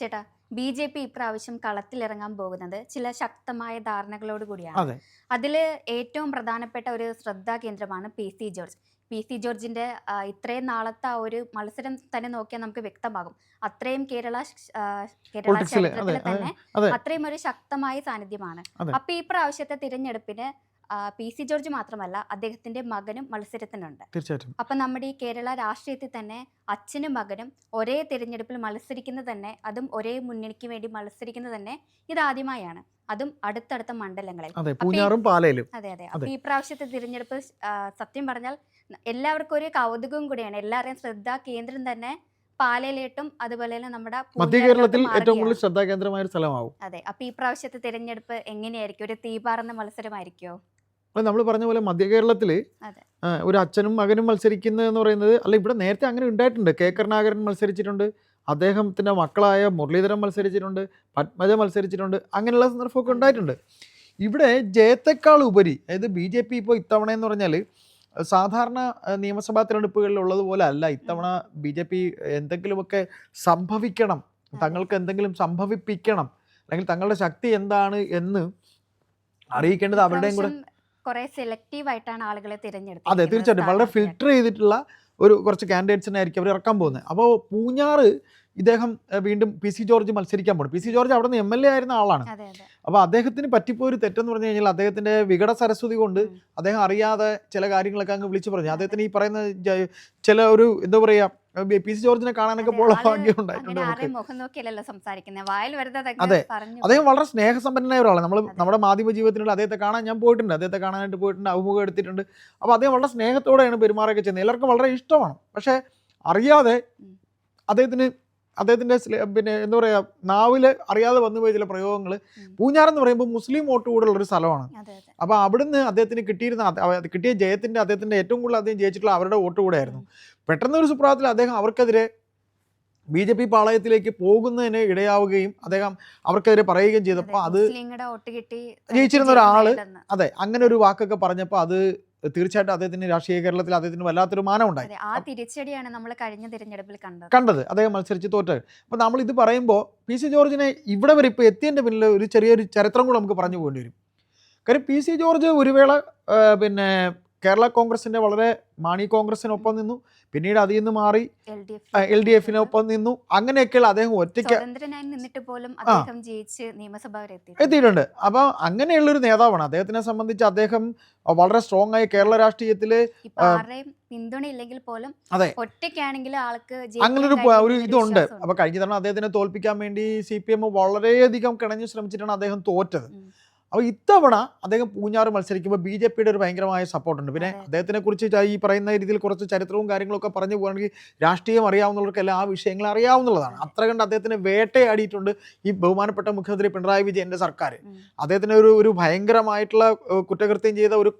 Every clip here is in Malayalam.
ചേട്ടാ ബി ജെ പി ഇപ്രാവശ്യം കളത്തിലിറങ്ങാൻ പോകുന്നത് ചില ശക്തമായ ധാരണകളോട് കൂടിയാണ്. അതെ. അതിൽ ഏറ്റവും പ്രധാനപ്പെട്ട ഒരു ശ്രദ്ധാ കേന്ദ്രമാണ് P C George. P C ജോർജിന്റെ ഇത്രയും നാളത്തെ ആ ഒരു മത്സരം തന്നെ നോക്കിയാൽ നമുക്ക് വ്യക്തമാകും. അത്രയും കേരള കേരള ചരിത്രത്തിൽ തന്നെ അതെ. അത്രയും ഒരു ശക്തമായ സാന്നിധ്യമാണ്. അപ്പൊ ഈ പ്രാവശ്യത്തെ തിരഞ്ഞെടുപ്പിന് പി സി ജോർജ് മാത്രമല്ല അദ്ദേഹത്തിന്റെ മകനും മത്സരത്തിനുണ്ട്. തീർച്ചയായിട്ടും. അപ്പൊ നമ്മുടെ ഈ കേരള രാഷ്ട്രീയത്തിൽ തന്നെ അച്ഛനും മകനും ഒരേ തിരഞ്ഞെടുപ്പിൽ മത്സരിക്കുന്നത് തന്നെ അതും ഒരേ മുന്നണിക്ക് വേണ്ടി മത്സരിക്കുന്നത് തന്നെ ഇതാദ്യമായാണ്. അതും അടുത്തടുത്ത മണ്ഡലങ്ങളിൽ. അതെ അതെ അതെ. അപ്പൊ ഈ പ്രാവശ്യത്തെ തിരഞ്ഞെടുപ്പ് സത്യം പറഞ്ഞാൽ എല്ലാവർക്കും ഒരു കൗതുകവും കൂടിയാണ്. എല്ലാവരെയും ശ്രദ്ധാ കേന്ദ്രം തന്നെ പാലയിലേട്ടും അതുപോലെ തന്നെ നമ്മുടെ മധ്യ കേരളത്തിൽ ഏറ്റവും കൂടുതൽ. ശ്രദ്ധാകേന്ദ്രമായ ഒരു സ്ഥലമാവും. അതെ അപ്പൊ ഈ പ്രാവശ്യത്തെ തിരഞ്ഞെടുപ്പ് എങ്ങനെയായിരിക്കും? ഒരു തീപാറുന്ന മത്സരമായിരിക്കോ? അപ്പോൾ നമ്മൾ പറഞ്ഞ പോലെ മധ്യ കേരളത്തിൽ. ഒരു അച്ഛനും മകനും മത്സരിക്കുന്നത് എന്ന് പറയുന്നത് അല്ല ഇവിടെ നേരത്തെ അങ്ങനെ ഉണ്ടായിട്ടുണ്ട്. കെ. കരുണാകരൻ മത്സരിച്ചിട്ടുണ്ട് അദ്ദേഹത്തിന്റെ മക്കളായ മുരളീധരൻ മത്സരിച്ചിട്ടുണ്ട് പത്മജ മത്സരിച്ചിട്ടുണ്ട് അങ്ങനെയുള്ള സന്ദർഭമൊക്കെ ഉണ്ടായിട്ടുണ്ട്. ഇവിടെ ജയത്തെക്കാൾ ഉപരി അതായത് ബി ജെ പി ഇപ്പോൾ ഇത്തവണ എന്ന് പറഞ്ഞാൽ സാധാരണ നിയമസഭാ തിരഞ്ഞെടുപ്പുകളിൽ ഉള്ളതുപോലെ അല്ല. ഇത്തവണ ബി ജെ പി എന്തെങ്കിലുമൊക്കെ സംഭവിക്കണം തങ്ങൾക്ക് എന്തെങ്കിലും സംഭവിപ്പിക്കണം അല്ലെങ്കിൽ തങ്ങളുടെ ശക്തി എന്താണ് എന്ന് അറിയിക്കേണ്ടത് അവരുടെയും കൂടെ കുറെ സെലക്റ്റീവ് ആയിട്ടാണ് ആളുകളെ തിരഞ്ഞെടുത്തത് അതെ തീർച്ചയായിട്ടും. വളരെ ഫിൽട്ടർ ചെയ്തിട്ടുള്ള ഒരു കുറച്ച് കാൻഡിഡേറ്റ്സിനെ ആയിരിക്കും അവർ ഇറക്കാൻ പോകുന്നത്. അപ്പോൾ പൂഞ്ഞാറ് ഇദ്ദേഹം വീണ്ടും പി സി ജോർജ് മത്സരിക്കാൻ പോകും പി സി ജോർജ് അവിടെ നിന്ന് എം എൽ എ ആയിരുന്ന ആളാണ്. അപ്പോൾ അദ്ദേഹത്തിന് പറ്റിപ്പോയൊരു തെറ്റെന്ന് പറഞ്ഞു കഴിഞ്ഞാൽ അദ്ദേഹത്തിന്റെ വികട സരസ്വതി കൊണ്ട് അദ്ദേഹം അറിയാതെ ചില കാര്യങ്ങളൊക്കെ അങ്ങ് വിളിച്ചു പറഞ്ഞു. അദ്ദേഹത്തിന് ഈ പറയുന്ന ചില ഒരു എന്താ പറയാ പി സി ജോർജിനെ കാണാനൊക്കെ ഭാഗ്യം ഉണ്ടായിട്ടുണ്ട് അതെ. പറഞ്ഞു അദ്ദേഹം വളരെ സ്നേഹസമ്പന്നനായ ഒരാളാണ്. നമ്മൾ നമ്മുടെ മാധ്യമ ജീവിതത്തിലുള്ള അദ്ദേഹത്തെ കാണാൻ ഞാൻ പോയിട്ടുണ്ട്. അദ്ദേഹത്തെ കാണാനായിട്ട് പോയിട്ടുണ്ട്. അഭിമുഖം എടുത്തിട്ടുണ്ട്. അപ്പോൾ അദ്ദേഹം വളരെ സ്നേഹത്തോടെയാണ് പെരുമാറുകയൊക്കെ ചെയ്യുന്നത്. എല്ലാവർക്കും വളരെ ഇഷ്ടമാണ്. പക്ഷേ അറിയാതെ അദ്ദേഹത്തിന് അദ്ദേഹത്തിന്റെ പിന്നെ എന്താ പറയുക നാവിൽ അറിയാതെ വന്നു പോയ ചില പ്രയോഗങ്ങൾ. പൂഞ്ഞാറെന്ന് പറയുമ്പോൾ മുസ്ലിം വോട്ട് കൂടുതലുള്ള ഒരു സ്ഥലമാണ്. അപ്പോൾ അവിടുന്ന് അദ്ദേഹത്തിന് കിട്ടിയിരുന്ന കിട്ടിയ ജയത്തിന്റെ അദ്ദേഹത്തിന്റെ ഏറ്റവും കൂടുതൽ അദ്ദേഹം ജയിച്ചിട്ടുള്ള അവരുടെ വോട്ട് കൂടെ ആയിരുന്നു പെട്ടെന്ന് ഒരു സുപ്രഭാതത്തിൽ അദ്ദേഹം അവർക്കെതിരെ ബി ജെ പി പാളയത്തിലേക്ക് പോകുന്നതിന് ഇടയാവുകയും അദ്ദേഹം അവർക്കെതിരെ പറയുകയും ചെയ്തപ്പോൾ അത് ജയിച്ചിരുന്ന ഒരാൾ. അതെ അങ്ങനെ ഒരു വാക്കൊക്കെ പറഞ്ഞപ്പോൾ അത് തീർച്ചയായിട്ടും അദ്ദേഹത്തിന് രാഷ്ട്രീയ കേരളത്തിൽ അദ്ദേഹത്തിന് വല്ലാത്തൊരു മാനം ഉണ്ടായി അതെ ആ തിരിച്ചടിയാണ് നമ്മൾ കഴിഞ്ഞ തിരഞ്ഞെടുപ്പിൽ കണ്ടത്. കണ്ടത് അദ്ദേഹം മത്സരിച്ച് തോറ്റത്. അപ്പോൾ നമ്മൾ ഇത് പറയുമ്പോൾ പി സി ജോർജിനെ ഇവിടെ വരെ ഇപ്പോൾ എത്തിയതിന്റെ പിന്നിൽ ഒരു ചെറിയൊരു ചരിത്രം കൂടെ നമുക്ക് പറഞ്ഞു പോകേണ്ടി വരും. കാര്യം പി സി ജോർജ് ഒരു വേള പിന്നെ കേരള കോൺഗ്രസിന്റെ വളരെ മാണി കോൺഗ്രസിനൊപ്പം നിന്നു. പിന്നീട് അതിൽ നിന്ന് മാറി എൽ ഡി എഫിനൊപ്പം നിന്നു. അങ്ങനെയൊക്കെയുള്ള അദ്ദേഹം ഒറ്റയ്ക്ക് എത്തിയിട്ടുണ്ട് നിന്നിട്ട് പോലും അദ്ദേഹം ജയിച്ച് നിയമസഭ എത്തിയിട്ടുണ്ട്. അങ്ങനെയുള്ളൊരു നേതാവാണ്. അദ്ദേഹത്തിനെ സംബന്ധിച്ച് അദ്ദേഹം വളരെ സ്ട്രോങ് ആയി കേരള രാഷ്ട്രീയത്തിൽ ഇപ്പൊ ആരുടെയും പിന്തുണ ഇല്ലെങ്കിൽ പോലും ആൾക്ക് അങ്ങനെ ഒരു ഇതുണ്ട്. അപ്പൊ കഴിഞ്ഞ തവണ അദ്ദേഹത്തിനെ തോൽപ്പിക്കാൻ വേണ്ടി സി പി എം വളരെയധികം കിണഞ്ഞു ശ്രമിച്ചിട്ടാണ് അദ്ദേഹം തോറ്റത്. അപ്പോൾ ഇത്തവണ അദ്ദേഹം പൂഞ്ഞാറ് മത്സരിക്കുമ്പോൾ ബി ജെ പിയുടെ ഒരു ഭയങ്കരമായ സപ്പോർട്ടുണ്ട്. പിന്നെ. അദ്ദേഹത്തിനെ കുറിച്ച് ഈ പറയുന്ന രീതിയിൽ കുറച്ച് ചരിത്രവും കാര്യങ്ങളൊക്കെ പറഞ്ഞു പോകുകയാണെങ്കിൽ രാഷ്ട്രീയം അറിയാവുന്നവർക്കെല്ലാം ആ വിഷയങ്ങൾ അറിയാവുന്നതാണ്. അത്ര കണ്ട് അദ്ദേഹത്തിന് വേട്ടയാടിയിട്ടുണ്ട് ഈ ബഹുമാനപ്പെട്ട മുഖ്യമന്ത്രി പിണറായി വിജയന്റെ സർക്കാർ. അദ്ദേഹത്തിന് ഒരു ഒരു ഭയങ്കരമായിട്ടുള്ള കുറ്റകൃത്യം ചെയ്ത ഒരു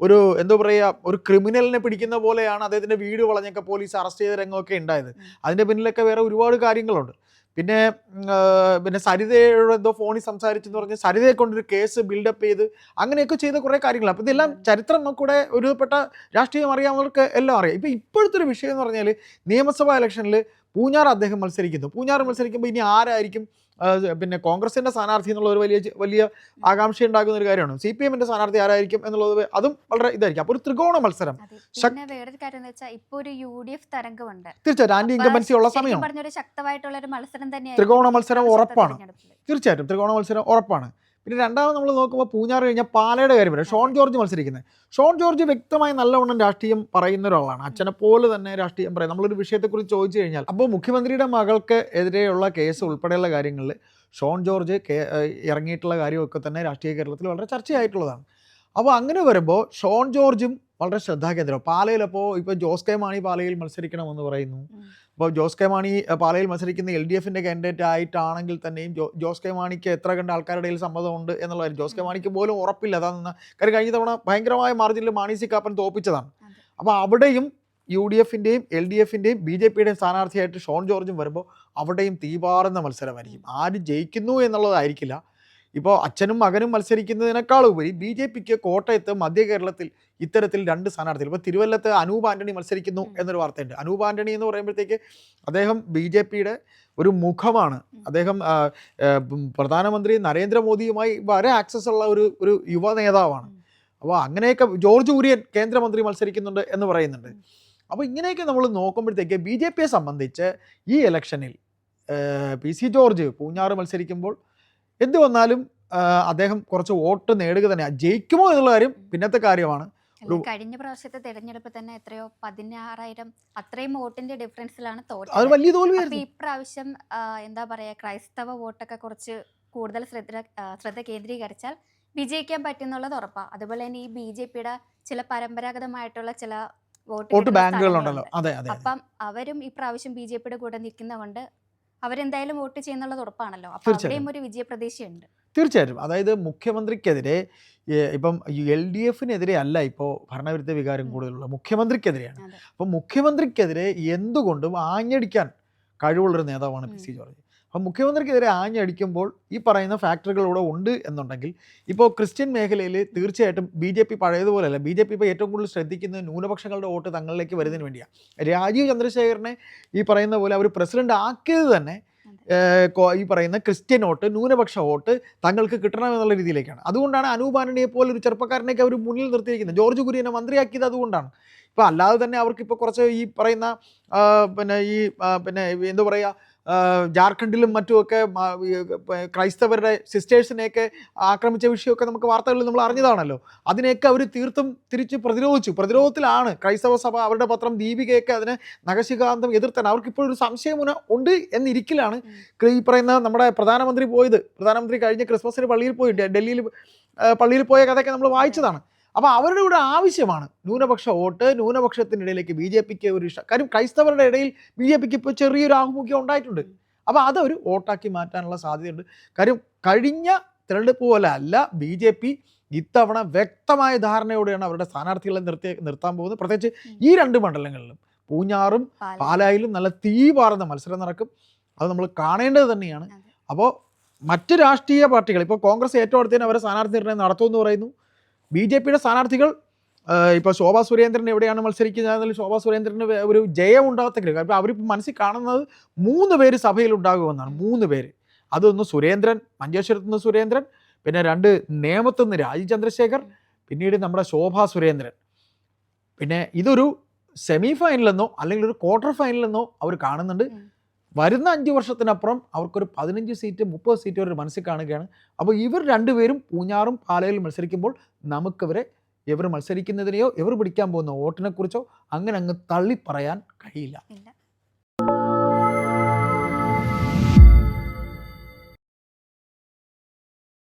ഒരു എന്താ പറയുക ഒരു ക്രിമിനലിനെ പിടിക്കുന്ന പോലെയാണ് അദ്ദേഹത്തിന്റെ വീട് വളഞ്ഞൊക്കെ പോലീസ് അറസ്റ്റ് ചെയ്ത രംഗമൊക്കെ ഉണ്ടായത്. അതിന്റെ പിന്നിലൊക്കെ വേറെ ഒരുപാട് കാര്യങ്ങളുണ്ട്. പിന്നെ പിന്നെ സരിതയോട് എന്തോ ഫോണിൽ സംസാരിച്ചെന്ന് പറഞ്ഞ് സരിതയെ കൊണ്ടൊരു കേസ് ബിൽഡപ്പ് ചെയ്ത് അങ്ങനെയൊക്കെ ചെയ്ത കുറേ കാര്യങ്ങൾ അപ്പോൾ ഇതെല്ലാം. ചരിത്രം കൂടെ ഒരുപ്പെട്ട രാഷ്ട്രീയം അറിയാവുന്നവർക്ക് എല്ലാം അറിയാം. ഇപ്പോൾ ഇപ്പോഴത്തെ ഒരു വിഷയം എന്ന് പറഞ്ഞാൽ നിയമസഭാ ഇലക്ഷനിൽ പൂഞ്ഞാർ അദ്ദേഹം മത്സരിക്കുന്നു. പൂഞ്ഞാർ മത്സരിക്കുമ്പോൾ ഇനി ആരായിരിക്കും പിന്നെ കോൺഗ്രസിന്റെ സ്ഥാനാർത്ഥി എന്നുള്ള ഒരു വലിയ വലിയ ആകാംക്ഷ ഉണ്ടാകുന്ന ഒരു കാര്യമാണ്. സി പി എമ്മിന്റെ സ്ഥാനാർത്ഥി ആരായിരിക്കും എന്നുള്ളത് അതും വളരെ ഇതായിരിക്കും. അപ്പോൾ ഒരു ത്രികോണ മത്സരം. പിന്നെ വേറൊരു കാര്യം എന്ന് വെച്ചാൽ ഇപ്പൊ ഒരു യു ഡി എഫ് തരംഗമുണ്ട്. തീർച്ചയായിട്ടും ആന്റി ഇൻകമ്പൻസി ഉള്ള സമയം ശക്തമായിട്ടുള്ള ഒരു മത്സരം തന്നെയാണ് ത്രികോണ മത്സരം ഉറപ്പാണ്. തീർച്ചയായിട്ടും ത്രികോണ മത്സരം ഉറപ്പാണ്. പിന്നെ രണ്ടാമത് നമ്മൾ നോക്കുമ്പോൾ പൂഞ്ഞാറ് കഴിഞ്ഞാൽ പാലയുടെ കാര്യം വരും ഷോൺ ജോർജ് മത്സരിക്കുന്നത്. ഷോൺ ജോർജ് വ്യക്തമായി നല്ലവണ്ണം രാഷ്ട്രീയം പറയുന്ന ഒരാളാണ്. അച്ഛനെ പോലെ തന്നെ രാഷ്ട്രീയം പറയും. നമ്മളൊരു വിഷയത്തെക്കുറിച്ച് ചോദിച്ചു കഴിഞ്ഞാൽ അപ്പോൾ മുഖ്യമന്ത്രിയുടെ മകൾക്ക് എതിരെയുള്ള കേസ് ഉൾപ്പെടെയുള്ള കാര്യങ്ങളിൽ ഷോൺ ജോർജ് ഇറങ്ങിയിട്ടുള്ള കാര്യമൊക്കെ തന്നെ രാഷ്ട്രീയ കേരളത്തിൽ വളരെ ചർച്ചയായിട്ടുള്ളതാണ്. അപ്പോൾ അങ്ങനെ വരുമ്പോൾ ഷോൺ ജോർജും വളരെ ശ്രദ്ധാകേന്ദ്രം. പാലയിലപ്പോൾ ഇപ്പോൾ ജോസ് കെ മാണി പാലയിൽ മത്സരിക്കണമെന്ന് പറയുന്നു. അപ്പോൾ ജോസ് കെ മാണി പാലയിൽ മത്സരിക്കുന്ന എൽ ഡി എഫിന്റെ കാൻഡിഡേറ്റ് ആയിട്ടാണെങ്കിൽ തന്നെയും ജോ ജോസ് കെ മാണിക്ക് എത്ര കണ്ട ആൾക്കാരുടെ സമ്മതമുണ്ട് എന്നുള്ളതായിരുന്നു ജോസ് കെ മാണിക്ക് പോലും ഉറപ്പില്ല. അതാണെന്ന് കാര്യം കഴിഞ്ഞ തവണ ഭയങ്കരമായ മാർജിനിൽ മാണി സി കാപ്പൻ തോപ്പിച്ചതാണ്. അപ്പോൾ അവിടെയും യു ഡി എഫിന്റെയും എൽ ഡി എഫിന്റെയും ബി ജെ പിയുടെയും സ്ഥാനാർത്ഥിയായിട്ട് ഷോൺ ജോർജും വരുമ്പോൾ അവിടെയും തീപാറുന്ന മത്സരമായിരിക്കും. ആര് ജയിക്കുന്നു എന്നുള്ളതായിരിക്കില്ല. ഇപ്പോൾ അച്ഛനും മകനും മത്സരിക്കുന്നതിനേക്കാൾ ഉപരി ബി ജെ പിക്ക് കോട്ടയത്ത് മധ്യ കേരളത്തിൽ ഇത്തരത്തിൽ രണ്ട് സ്ഥാനാർത്ഥികൾ ഇപ്പോൾ തിരുവല്ലത്ത് അനൂപ് ആന്റണി മത്സരിക്കുന്നു എന്നൊരു വാർത്തയുണ്ട്. അനൂപ് ആന്റണി എന്ന് പറയുമ്പോഴത്തേക്ക് അദ്ദേഹം ബി ജെ പിയുടെ ഒരു മുഖമാണ്. അദ്ദേഹം പ്രധാനമന്ത്രി നരേന്ദ്രമോദിയുമായി വളരെ ആക്സസ് ഉള്ള ഒരു ഒരു യുവ നേതാവാണ്. അപ്പോൾ അങ്ങനെയൊക്കെ ജോർജ് കുര്യൻ കേന്ദ്രമന്ത്രി മത്സരിക്കുന്നുണ്ട് എന്ന് പറയുന്നുണ്ട്. അപ്പോൾ ഇങ്ങനെയൊക്കെ നമ്മൾ നോക്കുമ്പോഴത്തേക്ക് ബി ജെ പിയെ സംബന്ധിച്ച് ഈ ഇലക്ഷനിൽ പി സി ജോർജ് പൂഞ്ഞാറ് മത്സരിക്കുമ്പോൾ എന്ത് വന്നാലും അദ്ദേഹം കുറച്ച് വോട്ട് നേടുക തന്നെയാണ് ജയിക്കുമോ എന്നുള്ള കാര്യം പിന്നത്തെ കാര്യമാണ്. കഴിഞ്ഞ പ്രാവശ്യത്തെ തെരഞ്ഞെടുപ്പ് തന്നെ എത്രയോ പതിനാറായിരം അത്രയും വോട്ടിന്റെ ഡിഫറൻസിലാണ് തോറ്റത്. ഇപ്രാവശ്യം എന്താ പറയാ ക്രൈസ്തവ വോട്ടൊക്കെ കുറച്ച് കൂടുതൽ ശ്രദ്ധ ശ്രദ്ധ കേന്ദ്രീകരിച്ചാൽ വിജയിക്കാൻ പറ്റുന്നുള്ളത് ഉറപ്പാ. അതുപോലെ തന്നെ ഈ ബി ജെ പിയുടെ ചില പരമ്പരാഗതമായിട്ടുള്ള ചില വോട്ട് ബാങ്കുകളുണ്ടല്ലോ. അപ്പം അവരും ഈ പ്രാവശ്യം ബി ജെ പിയുടെ കൂടെ നിൽക്കുന്നതുകൊണ്ട് അവരെന്തായാലും വോട്ട് ചെയ്യുന്നുള്ളത് ഉറപ്പാണല്ലോ അപ്പൊ തീർച്ചയായും. അവിടെയും ഒരു വിജയപ്രതീക്ഷയുണ്ട് തീർച്ചയായിട്ടും അതായത് മുഖ്യമന്ത്രിക്കെതിരെ ഇപ്പം എൽ ഡി എഫിനെതിരെ അല്ല ഇപ്പോൾ ഭരണവിരുദ്ധ വികാരം. കൂടുതലുള്ള മുഖ്യമന്ത്രിക്കെതിരെയാണ്. അപ്പം മുഖ്യമന്ത്രിക്കെതിരെ എന്തുകൊണ്ടും ആഞ്ഞടിക്കാൻ കഴിവുള്ളൊരു നേതാവാണ് പി സി ജോർജ് അപ്പം മുഖ്യമന്ത്രിക്കെതിരെ ആഞ്ഞടിക്കുമ്പോൾ ഈ പറയുന്ന ഫാക്ടറികളൂടെ ഉണ്ട് എന്നുണ്ടെങ്കിൽ ഇപ്പോൾ ക്രിസ്ത്യൻ മേഖലയിൽ തീർച്ചയായിട്ടും ബി ജെ പി പഴയതുപോലെയല്ല ബി ജെ പി ഇപ്പോൾ ഏറ്റവും കൂടുതൽ ശ്രദ്ധിക്കുന്നത് ന്യൂനപക്ഷങ്ങളുടെ വോട്ട് തങ്ങളിലേക്ക് വരുന്നതിന് വേണ്ടിയാണ് രാജീവ് ചന്ദ്രശേഖരനെ ഈ പറയുന്ന പോലെ അവർ പ്രസിഡന്റ് ആക്കിയത് തന്നെ ഈ പറയുന്ന ക്രിസ്ത്യൻ വോട്ട് ന്യൂനപക്ഷ വോട്ട് തങ്ങൾക്ക് കിട്ടണം എന്നുള്ള രീതിയിലേക്കാണ്. അതുകൊണ്ടാണ് അനൂപ് ആന്റണിയെ പോലെ ഒരു ചെറുപ്പക്കാരനെയൊക്കെ അവർ മുന്നിൽ നിർത്തിയിരിക്കുന്നത്. ജോർജ് കുര്യനെ മന്ത്രിയാക്കിയത് അതുകൊണ്ടാണ്. ഇപ്പോൾ അല്ലാതെ തന്നെ അവർക്ക് ഇപ്പോൾ കുറച്ച് ഈ പറയുന്ന പിന്നെ ഈ പിന്നെ എന്താ പറയുക ജാർഖണ്ഡിലും മറ്റുമൊക്കെ ക്രൈസ്തവരുടെ സിസ്റ്റേഴ്സിനെയൊക്കെ ആക്രമിച്ച വിഷയമൊക്കെ നമുക്ക് വാർത്തകളിൽ നമ്മൾ അറിഞ്ഞതാണല്ലോ. അതിനെയൊക്കെ അവർ തീർത്തും തിരിച്ച് പ്രതിരോധിച്ചു. പ്രതിരോധത്തിലാണ് ക്രൈസ്തവ സഭ അവരുടെ പത്രം ദീപികയൊക്കെ അതിനെ നഗശികാന്തം എതിർത്താൻ. അവർക്കിപ്പോഴൊരു സംശയം ഉണ്ട് എന്നിരിക്കലാണ് ഈ പറയുന്ന നമ്മുടെ പ്രധാനമന്ത്രി പോയത്. പ്രധാനമന്ത്രി കഴിഞ്ഞ ക്രിസ്മസിന് പള്ളിയിൽ പോയി. ഡൽഹിയിൽ പള്ളിയിൽ പോയ കഥയൊക്കെ നമ്മൾ വായിച്ചതാണ്. അപ്പോൾ അവരുടെ കൂടെ ആവശ്യമാണ്. ന്യൂനപക്ഷ വോട്ട് ന്യൂനപക്ഷത്തിനിടയിലേക്ക് ബി ജെ പിക്ക് ഒരു ഇഷ്ടം. കാര്യം ക്രൈസ്തവരുടെ ഇടയിൽ ബി ജെ പിക്ക് ഇപ്പോൾ ചെറിയൊരു ആഭിമുഖ്യം ഉണ്ടായിട്ടുണ്ട്. അപ്പോൾ അതൊരു വോട്ടാക്കി മാറ്റാനുള്ള സാധ്യതയുണ്ട്. കാര്യം കഴിഞ്ഞ തിരഞ്ഞെടുപ്പ് പോലെ അല്ല ബി ജെ പി ഇത്തവണ വ്യക്തമായ ധാരണയോടെയാണ് അവരുടെ സ്ഥാനാർത്ഥികളെ നിർത്തി നിർത്താൻ പോകുന്നത്. പ്രത്യേകിച്ച് ഈ രണ്ട് മണ്ഡലങ്ങളിലും പൂഞ്ഞാറും പാലായിലും. നല്ല തീ പാറുന്ന മത്സരം നടക്കും. അത് നമ്മൾ കാണേണ്ടത് തന്നെയാണ്. അപ്പോൾ മറ്റ് രാഷ്ട്രീയ പാർട്ടികൾ ഇപ്പോൾ കോൺഗ്രസ് ഏറ്റവും അടുത്തതിന് അവരെ സ്ഥാനാർത്ഥി നിർണയം നടത്തുമെന്ന് പറയുന്നു. ബി ജെ പിയുടെ സ്ഥാനാർത്ഥികൾ ഇപ്പോൾ ശോഭാ സുരേന്ദ്രൻ എവിടെയാണ് മത്സരിക്കുന്നത് ശോഭാ സുരേന്ദ്രന് ഒരു ജയം ഉണ്ടാകത്തില്ല കാരണം അവരിപ്പോൾ മനസ്സിൽ കാണുന്നത് മൂന്ന് പേര് സഭയിൽ ഉണ്ടാകുമെന്നാണ്. മൂന്ന് പേര്. അതൊന്ന് സുരേന്ദ്രൻ മഞ്ചേശ്വരത്ത് നിന്ന് സുരേന്ദ്രൻ പിന്നെ രണ്ട് നേമത്ത് നിന്ന് രാജീവ് ചന്ദ്രശേഖർ പിന്നീട് നമ്മുടെ ശോഭാ സുരേന്ദ്രൻ. പിന്നെ ഇതൊരു സെമി ഫൈനലെന്നോ അല്ലെങ്കിൽ ഒരു ക്വാർട്ടർ ഫൈനലെന്നോ അവർ കാണുന്നുണ്ട്. വരുന്ന അഞ്ച് വർഷത്തിനപ്പുറം അവർക്കൊരു പതിനഞ്ച് സീറ്റ് മുപ്പത് സീറ്റ് ഒരു മനസ്സിൽ കാണുകയാണ്. അപ്പോൾ ഇവർ രണ്ടുപേരും പൂഞ്ഞാറും പാലയിൽ മത്സരിക്കുമ്പോൾ നമുക്കിവരെ ഇവർ മത്സരിക്കുന്നതിനെയോ ഇവർ പിടിക്കാൻ പോകുന്ന വോട്ടിനെ കുറിച്ചോ അങ്ങനെ അങ്ങ് തള്ളി പറയാൻ കഴിയില്ല.